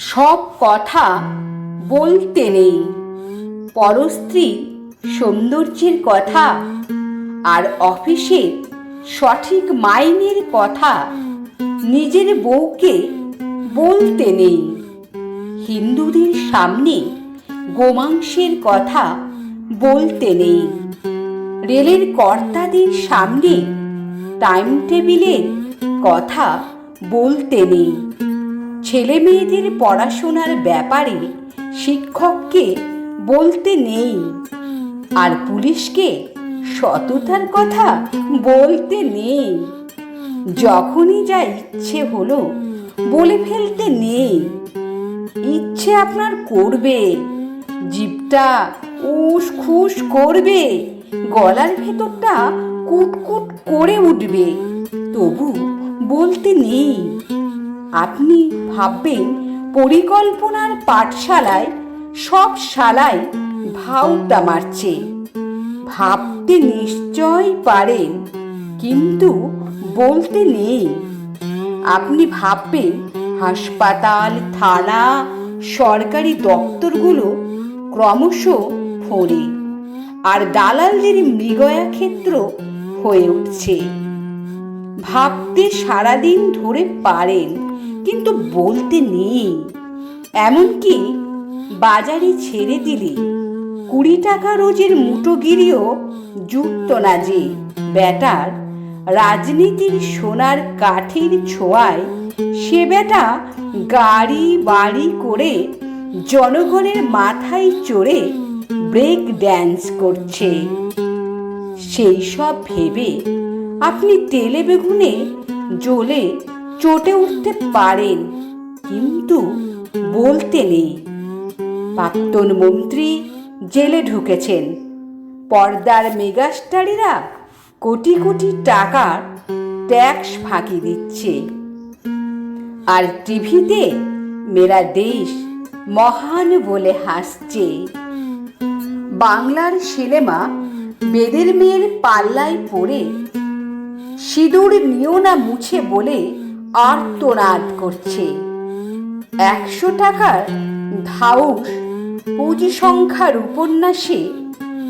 সব কথা বলতে নেই। পরস্ত্রীর সৌন্দর্যের কথা আর অফিসে সঠিক মাইনের কথা নিজের বউকে বলতে নেই। হিন্দুদের সামনে গোমাংসের কথা বলতে নেই। রেলের কর্তাদের সামনে টাইম টেবিলের কথা বলতে নেই। ছেলে মেয়েদের পড়াশোনার ব্যাপারে শিক্ষককে বলতে নেই। আর পুলিশকে সততার কথা বলতে নেই। যখনই যা ইচ্ছে হলো বলে ফেলতে নেই। ইচ্ছে আপনার করবে জিপটা উস খুস করবে, গলার ভেতরটা কুটকুট করে উঠবে, তবু বলতে নেই। আপনি ভাববেন, পরিকল্পনার পাঠশালায়, সব শালায় ভাউটা মারছে। ভাবতে নিশ্চয় পারেন, কিন্তু বলতে নেই। আপনি ভাববেন, হাসপাতাল, থানা, সরকারি দপ্তরগুলো ক্রমশ ফোরে আর দালালদের মৃগয়া ক্ষেত্র হয়ে উঠছে। ভাবতে সারাদিন ধরে পারেন। কিন্তু বলতে নেই। এমনকি বাজারে ছেড়ে দিলে কুড়ি টাকা রোজের মুটোগিরিও যুক্ত না যে ব্যাটার রাজনীতির সোনার কাঠির ছোঁয়ায় সে বেটা গাড়ি বাড়ি করে জনগণের মাথায় চড়ে ব্রেক ড্যান্স করছে। সেই সব ভেবে আপনি তেলে বেগুনে জ্বলে চটে উঠতে পারেন, কিন্তু বলতে নেই। প্রাক্তন মন্ত্রী জেলে ঢুকেছেন। পর্দার মেগাস্টারেরা কোটি কোটি টাকার ট্যাক্স ফাঁকি দিচ্ছে। আর টিভিতে মেরা দেশ মহান বলে হাসছে। বাংলার সিনেমা বেদের মেয়ের পাল্লায় পড়ে, সিঁদুর নিও না মুছে বলে আর্তনাদ করছে। একশো টাকার ধাউস পুঁজি সংখ্যার উপন্যাসে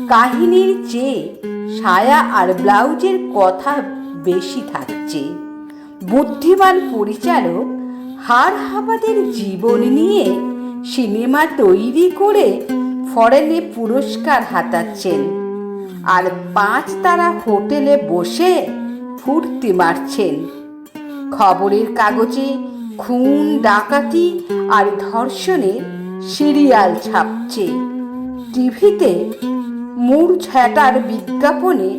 কাহিনীর চেয়ে সায়া আর ব্লাউজের কথা বেশি থাকছে। বুদ্ধিমান পরিচালক হার হাবাদের জীবন নিয়ে সিনেমা তৈরি করে ফরেনে পুরস্কার হাতাচ্ছেন আর পাঁচ তারা হোটেলে বসে ফুর্তি মারছেন। খবরের কাগজে খুন, ডাকাতি আর ধর্ষণে সিরিয়াল ছাপছে। টিভিতে মুড় ছ্যাটার বিজ্ঞাপনে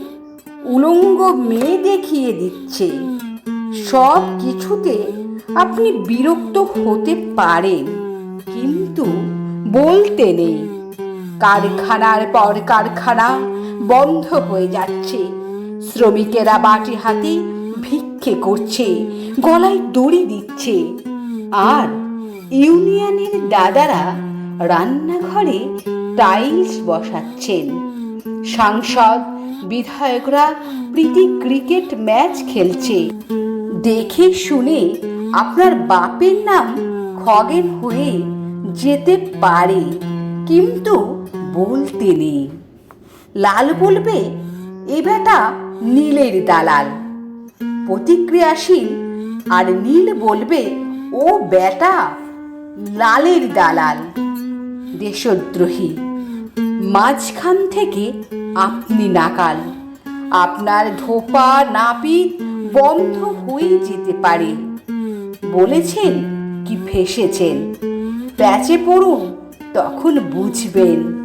উলঙ্গ মেয়ে দেখিয়ে দিচ্ছে। সব কিছুতে আপনি বিরক্ত হতে পারেন, কিন্তু বলতে নেই। কারখানার পর কারখানা বন্ধ হয়ে যাচ্ছে। শ্রমিকেরা বাটি হাতে ভিক্ষে করছে, গলায় দড়ি দিচ্ছে। আর ইউনিয়নের দাদারা রান্নাঘরে টাইলস বসাচ্ছেন। সাংসদ, বিধায়করা প্রীতি ক্রিকেট ম্যাচ খেলছে। দেখে শুনে আপনার বাপের নাম খগেন হয়ে যেতে পারে, কিন্তু বলতে নেই। লাল বলবে, এ বেটা নীলের দালাল। প্রতিক্রিয়াশীল আর নীল বলবে, ও বেটা, লালের দালাল, দেশদ্রোহী। মাঝখান থেকে আপনি নাকাল। আপনার ধোপা নাপিত বন্ধ হয়ে যেতে পারে। বলেছেন কি ফেসেছেন। প্যাচে পড়ুন, তখন বুঝবেন।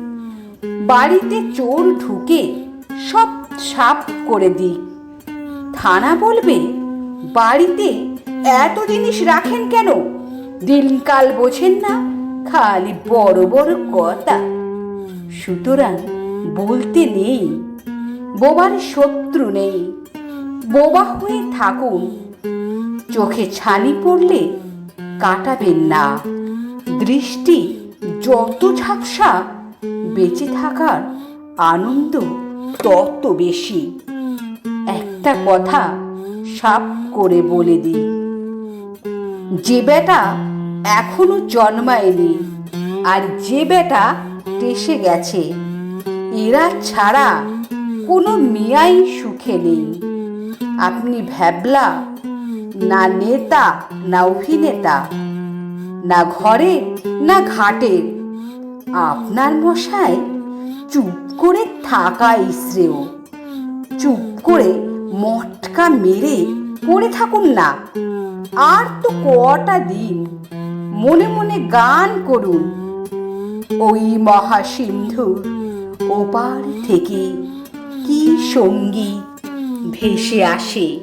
বাড়িতে চোর ঢুকে সব সাপ করে দিক। থানা বলবে? বাড়িতে এত জিনিস রাখেন কেন? দিনকাল বোঝেন না, খালি বড় বড় কথা। সুতরাং বলতে নেই, বোবার শত্রু নেই, বোবা হয়ে থাকুন। চোখে ছানি পড়লে কাটাবেন না। দৃষ্টি যত ঝাপসা, বেঁচে থাকার আনন্দ তত বেশি। একটা কথা সাপ করে বলে দিই যে বেটা এখনও জন্মায়নি আর যে বেটা টেসে গেছে, এরা ছাড়া কোনো মিয়াই সুখে নেই। আপনি ভ্যাবলা, না নেতা, না অভিনেতা, না ঘরে, না ঘাটে, আপনার মশায় চুপ করে থাকা শ্রেয় চুপ করে মটকা মেরে পড়ে থাকুন না। আর তো কটা দিন মনে মনে গান করুন। ওই মহাসিন্ধু ওপার থেকে কি সঙ্গী ভেসে আসে?